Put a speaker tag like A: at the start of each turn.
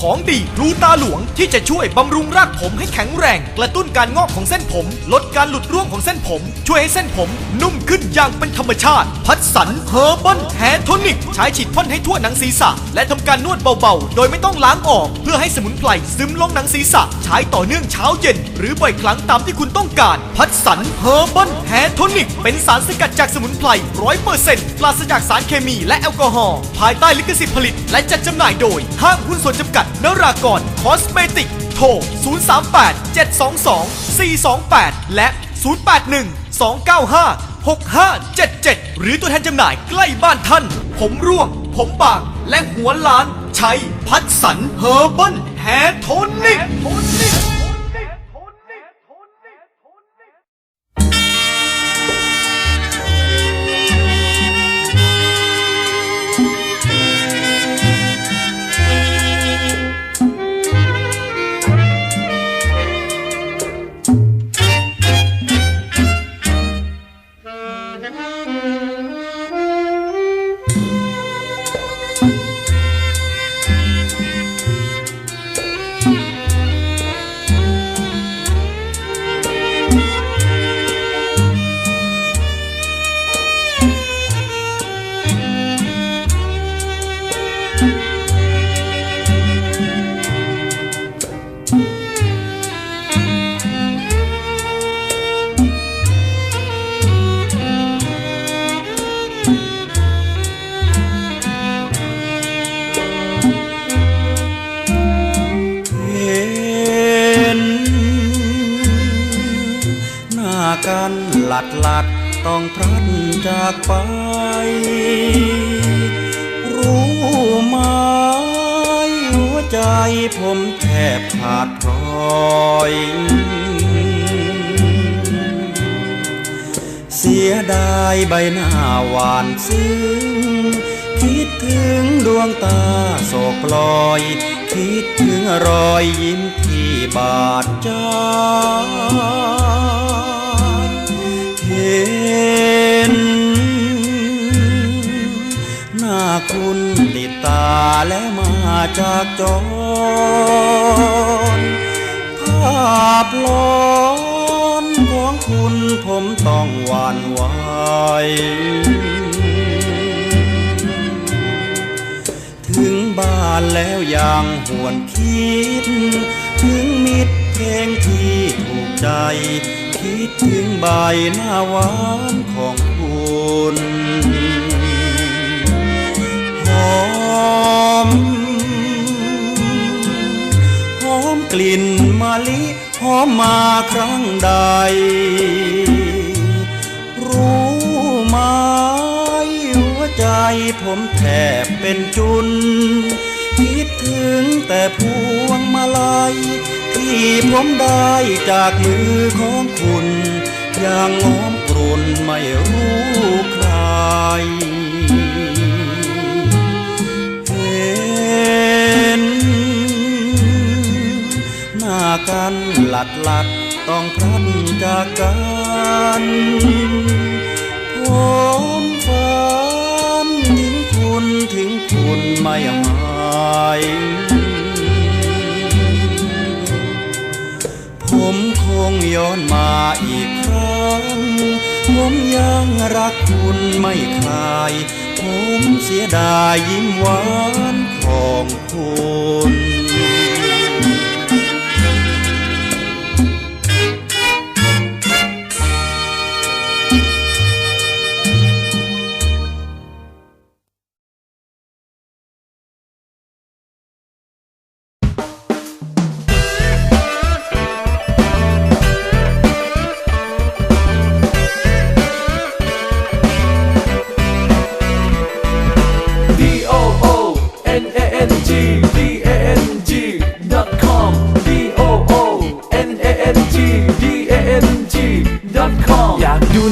A: ของดีกลูตาหลวงที่จะช่วยบำรุงรากผมให้แข็งแรง กระตุ้นการงอกของเส้นผม ลดการหลุดร่วงของเส้นผม ช่วยให้เส้นผม นุ่มขึ้นอย่างเป็นธรรมชาติ พัดสันเฮอร์เบิลแฮโทนิก ใช้ฉีดพ่นให้ทั่วหนังศีรษะ และทำการนวดเบาๆ โดยไม่ต้องล้างออก เพื่อให้สมุนไพรซึมลงหนังศีรษะ ใช้ต่อเนื่องเช้าเย็นหรือบ่อยครั้งตามที่คุณต้องการ พัดสันเฮอร์บิลแฮโทนิก เป็นสารสกัดจากสมุนไพรร้อยเปอร์เซ็นต์ปราศจากสารเคมีและแอลกอฮอล์ภายใต้ลิขสิทธิ์ผลิต และจัดจำหน่ายโดย ห้างหุ้นส่วนจำกัดนรากรคอสเมติก โทร 038 722 428 และ 081 295 6577 หรือตัวแทนจำหน่ายใกล้บ้านท่าน ผมร่วง ผมบางและหัวล้าน ใช้พัดสันเฮอร์เบิลแฮโทนิก
B: กันหลัดหลัดต้องพลัดจากไป รู้ไหมหัวใจผมแทบขาดพลอย เสียดายใบหน้าหวานซึ้งคิดถึงดวงตาโศกปลอย คิดถึงรอยยิ้มที่บาดใจ คุณติดตาแล้วมาจากจรภาพลอนของคุณผมต้องหวานไหวถึงบ้านแล้วยังหวนคิด ถึงมิตรเพลงที่ถูกใจ คิดถึงใบหน้าหวานของคุณ มหอมกลิ่นมะลิหอมมาครั้งใด รู้ไหมหัวใจผมแทบเป็นจุน คิดถึงแต่พวงมาลัย ที่ผมได้จากมือของคุณ อย่างงอมกลุ่นไม่รู้ใคร กันหลัดหลัดต้องพลัดจากกันผมฝันถึงคุณถึงคุณไม่หายผมคงย้อนมาอีกครั้ง ผมยังรักคุณไม่คลาย ผมเสียดายยิ้มหวานของคุณ